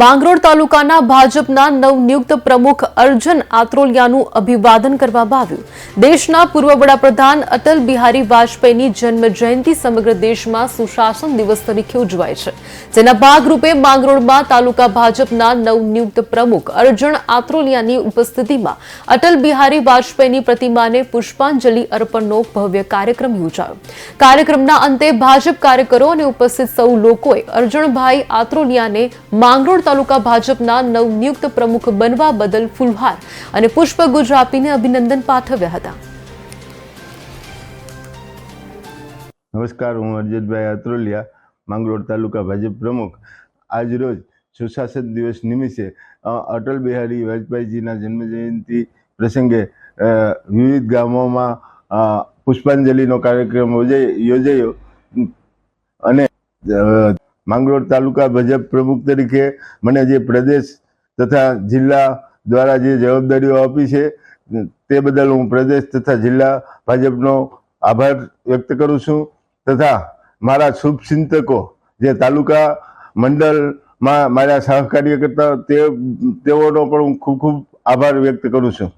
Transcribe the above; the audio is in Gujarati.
માંગરોળ તાલુકાના ભાજપના નવનિયુક્ત પ્રમુખ અર્જુન આત્રોલિયાનું અભિવાદન કરવામાં આવ્યું. દેશના પૂર્વ વડાપ્રધાન અટલ બિહારી વાજપેયીની જન્મ સમગ્ર દેશમાં સુશાસન દિવસ તરીકે ઉજવાય છે. જેના ભાગરૂપે માંગરોળમાં તાલુકા ભાજપના નવનિયુક્ત પ્રમુખ અર્જુન આત્રોલિયાની ઉપસ્થિતિમાં અટલ બિહારી વાજપેયીની પ્રતિમાને પુષ્પાંજલિ અર્પણનો ભવ્ય કાર્યક્રમ યોજાયો. કાર્યક્રમના અંતે ભાજપ કાર્યકરો અને ઉપસ્થિત સૌ લોકોએ અર્જુનભાઈ આત્રોલિયાને માંગરોળ તાલુકા ભાજપના નવનિયુક્ત પ્રમુખ બનવા બદલ ફૂલહાર અને પુષ્પગુચ્છ આપીને અભિનંદન પાઠવ્યા હતા. નમસ્કાર, હું અરજતભાઈ અત્રોલિયા માંગરોળ તાલુકા ભાજપ પ્રમુખ. આજરોજ સુશાસન દિવસ નિમિત્તે અટલ બિહારી વાજપેયીજીના જન્મજયંતિ પ્રસંગે વિવિધ ગામોમાં પુષ્પાંજલિનો કાર્યક્રમ યોજાયો અને માંગરોળ તાલુકા ભાજપ પ્રમુખ તરીકે મને જે પ્રદેશ તથા જિલ્લા દ્વારા જે જવાબદારીઓ આપી છે, તે બદલ હું પ્રદેશ તથા જિલ્લા ભાજપનો આભાર વ્યક્ત કરું છું તથા મારા શુભચિંતકો જે તાલુકા મંડળમાં મારા સહકાર્યકર્તા તે તેઓનો પણ હું ખૂબ ખૂબ આભાર વ્યક્ત કરું છું.